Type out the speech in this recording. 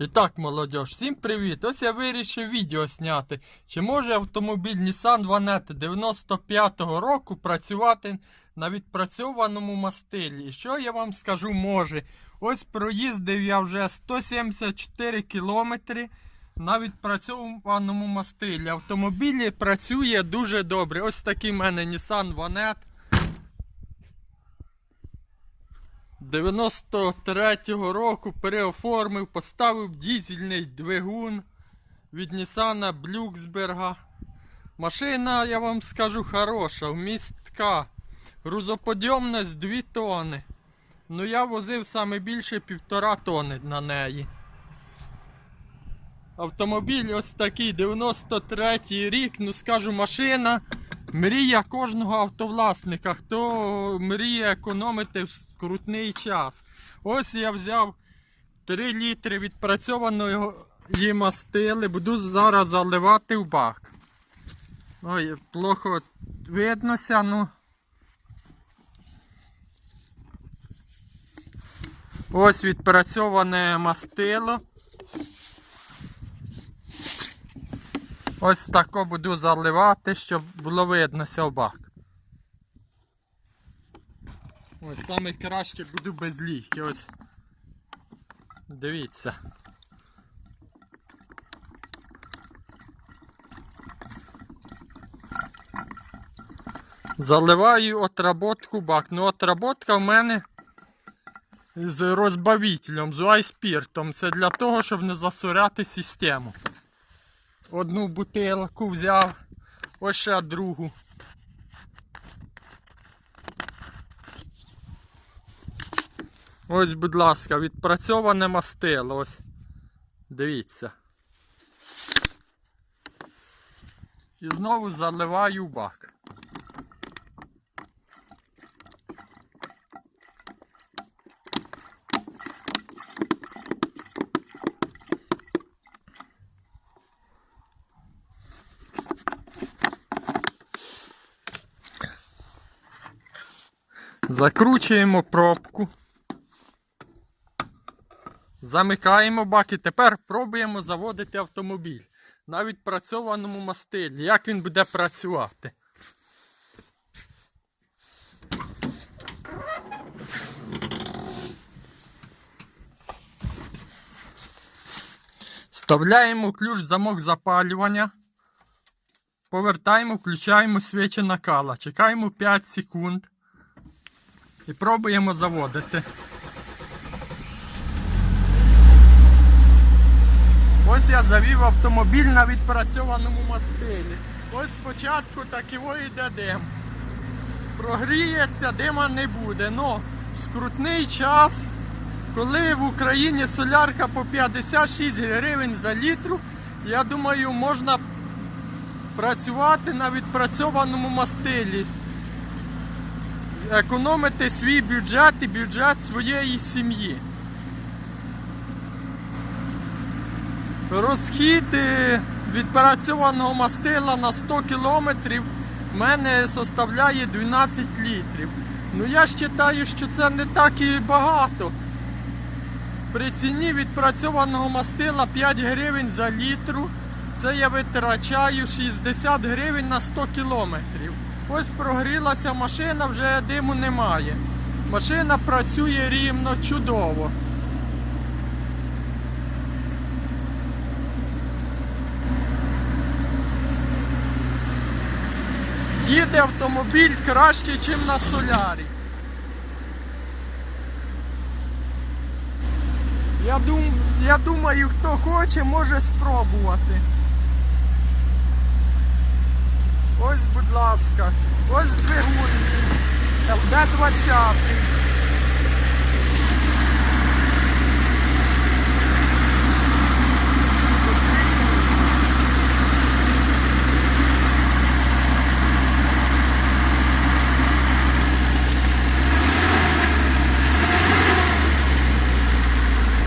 І так, молодь, всім привіт! Ось я вирішив відео зняти. Чи може автомобіль Nissan Vanette 95-го року працювати на відпрацьованому мастилі? І що я вам скажу може? Ось проїздив я вже 174 кілометри на відпрацьованому мастилі. Автомобіль працює дуже добре. Ось такий в мене Nissan Vanette. 93-го року переоформив, поставив дізельний двигун від Нісана Блюксберга. Машина, я вам скажу, хороша, вмістка. Грузоподйомність 2 тони. Ну я возив саме більше півтора тони на неї. Автомобіль ось такий 93-й рік, ну скажу, машина. Мрія кожного автовласника, хто мріє економити в скрутний час. Ось я взяв 3 літри відпрацьованої мастили, буду зараз заливати в бак. Ой, плохо виднося, ну. Ось відпрацьоване мастило. Ось тако буду заливати, щоб було виднося в бак. Ось саме краще буду без ліки. Ось. Дивіться. Заливаю отработку бак. Ну отработка в мене з розбавителем, з айспіртом. Це для того, щоб не засоряти систему. Одну бутилку взяв, ось ще другу. Ось, будь ласка, відпрацьоване мастило. Ось. Дивіться. І знову заливаю бак. Закручуємо пробку. Замикаємо бак і тепер пробуємо заводити автомобіль на відпрацьованому мастилі. Як він буде працювати? Вставляємо ключ в замок запалювання. Повертаємо, включаємо свічі накала. Чекаємо 5 секунд. І пробуємо заводити. Ось я завів автомобіль на відпрацьованому мастилі. Ось спочатку так його йде дим. Прогріється, дима не буде. Но скрутний час, коли в Україні солярка по 56 гривень за літру, я думаю, можна працювати на відпрацьованому мастилі економити свій бюджет і бюджет своєї сім'ї. Розхід відпрацьованого мастила на 100 кілометрів в мене составляє 12 літрів. Ну я вважаю, що це не так і багато. При ціні відпрацьованого мастила 5 гривень за літру. Це я витрачаю 60 гривень на 100 кілометрів. Ось прогрілася машина, вже диму немає. Машина працює рівно, чудово. Їде автомобіль краще, ніж на солярі. Я, дум, я думаю, хто хоче, може спробувати. Ось, будь ласка, ось двигун ЛД-20.